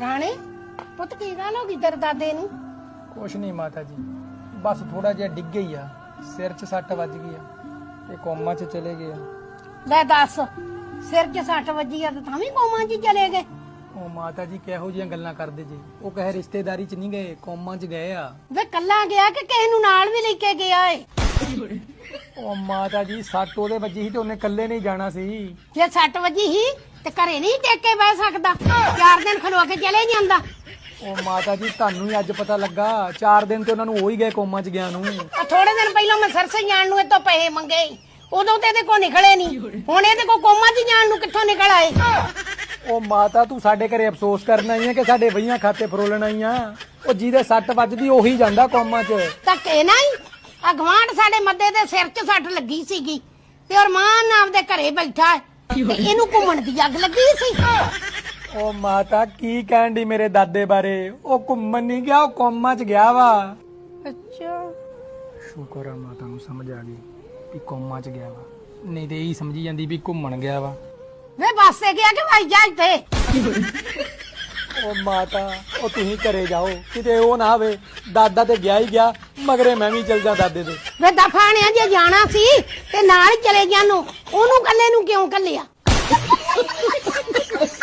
ਰਾਣੇ ਪੁੱਤ ਕੀ ਗੱਲ ਹੋ ਗਈ ਤੇਰੇ ਦਾਦੇ ਨੂੰ? ਕੁਛ ਨਹੀਂ ਮਾਤਾ ਜੀ ਬਸ ਥੋੜਾ ਜਿਹਾ ਡਿੱਗ ਗਈ ਆ ਸਿਰ 'ਚ ਸੱਟ ਵੱਜ ਗਈ ਆ ਤੇ ਕੋਮਾ 'ਚ ਚਲੇ ਗਏ ਆ। ਲੈ ਦੱਸ ਸਿਰ 'ਚ ਸੱਟ ਵੱਜੀ ਆ ਤੇ ਤਾਂ ਵੀ ਕੋਮਾਂ 'ਚ ਹੀ ਚਲੇ ਗਏ? ਉਹ ਮਾਤਾ ਜੀ ਕਿਹੋ ਜਿਹੀਆਂ ਗੱਲਾਂ ਕਰਦੇ ਜੀ? ਉਹ ਕਹੇ ਰਿਸ਼ਤੇਦਾਰੀ 'ਚ ਨਹੀਂ ਗਏ ਕੋਮਾ 'ਚ ਗਏ ਆ। ਵੇ ਕੱਲਾ ਗਿਆ ਕਿ ਕਿਸੇ ਨੂੰ ਨਾਲ ਵੀ ਲੈ ਕੇ ਗਿਆ ਏ? ਉਹ ਮਾਤਾ ਜੀ ਸੱਟ ਉਹਦੇ ਵੱਜੀ ਸੀ ਤੇ ਉਹਨੇ ਇਕੱਲੇ ਨਹੀਂ ਜਾਣਾ ਸੀ। ਜੇ ਸੱਟ ਵੱਜੀ ਸੀ ਤੇ ਘਰੇ ਨਹੀਂ ਟੇਕ ਕੇ ਬਹਿ ਸਕਦਾ। ਚਾਰ ਦਿਨ ਖਲੋ ਕੇ ਚਲੇ ਜਾਂਦਾ ਉਹ ਮਾਤਾ ਜੀ ਤੁਹਾਨੂੰ ਹੀ ਅੱਜ ਪਤਾ ਲੱਗਾ। 4 ਦਿਨ ਤੇ ਉਹਨਾਂ ਨੂੰ ਹੋ ਹੀ ਗਏ ਕੋਮਾ 'ਚ ਗਿਆ ਨੂੰ। ਆ ਥੋੜੇ ਦਿਨ ਪਹਿਲਾਂ ਮੈਂ ਸਰਸੇ ਜਾਣ ਨੂੰ ਇਹ ਤੋਂ ਪੈਸੇ ਮੰਗੇ। ਉਦੋਂ ਤੇ ਇਹਦੇ ਕੋ ਨਿਕਲੇ ਨਹੀਂ ਹੁਣ ਇਹਦੇ ਕੋ ਕੋਮਾਂ 'ਚ ਜਾਣ ਨੂੰ ਕਿੱਥੋਂ ਨਿਕਲ ਆਏ? ਉਹ ਮਾਤਾ ਤੂੰ ਸਾਡੇ ਘਰੇ ਅਫਸੋਸ ਕਰਨ ਆਈ ਆ ਕਿ ਸਾਡੇ ਵਈਆਂ ਖਾਤੇ ਫਰੋਲਣ ਆਈ ਆ? ਉਹ ਜਿਹਦੇ ਸੱਟ ਵੱਜਦੀ ਉਹੀ ਜਾਂਦਾ ਕੋਮਾ 'ਚ। ਧੱਕੇ ਨਹੀਂ ਆ ਗਵਾਂਢ ਸਾਡੇ ਮੱਦੇ ਦੇ ਸਿਰ 'ਚ ਸੱਟ ਲੱਗੀ ਸੀਗੀ। ਤੇ ਅਰਮਾਨ ਨਾਮ ਦੇ ਘਰੇ ਬੈਠਾ। ਹੈ ਤੇ ਇਹਨੂੰ ਘੁੰਮਣ ਦੀ ਅੱਗ ਲੱਗੀ ਸੀ। ਉਹ ਮਾਤਾ ਕੀ ਕਹਿਣ ਦੀ ਮੇਰੇ ਦਾਦੇ ਬਾਰੇ? ਉਹ ਘੁੰਮਣ ਨਹੀਂ ਗਿਆ ਉਹ ਕੋਮਾ 'ਚ ਗਿਆ ਵਾ। ਅੱਛਾ। ਸ਼ੁਕਰ ਆ ਮਾਤਾ ਨੂੰ ਸਮਝ ਆ ਗਈ ਵੀ ਕੋਮਾ 'ਚ ਗਿਆ ਵਾ। ਨਹੀਂ ਤੇ ਇਹੀ ਸਮਝੀ ਜਾਂਦੀ ਵੀ ਘੁੰਮਣ ਗਿਆ ਵਾ। ਵੇ ਬੱਸੇ ਗਿਆ ਕਿ ਭਾਈ ਜਹਾਜ਼ ਤੇ ਉਹ ਮਾਤਾ ਉਹ ਤੁਸੀਂ ਘਰੇ ਜਾਓ ਕਿਤੇ ਉਹ ਨਾ ਹੋਵੇ ਦਾਦਾ ਤੇ ਗਿਆ ਹੀ ਗਿਆ ਮਗਰੇ ਮੈਂ ਵੀ ਚਲ ਜਾ ਦਾਦੇ ਦੇ। ਵੇ ਦਫਾਣਿਆ ਜੇ ਜਾਣਾ ਸੀ ਤੇ ਨਾਲ ਚਲੇ ਜਾਨੋ ਉਹਨੂੰ ਕੱਲੇ ਨੂੰ ਕਿਉਂ ਕੱਲਿਆ? ハハハハ!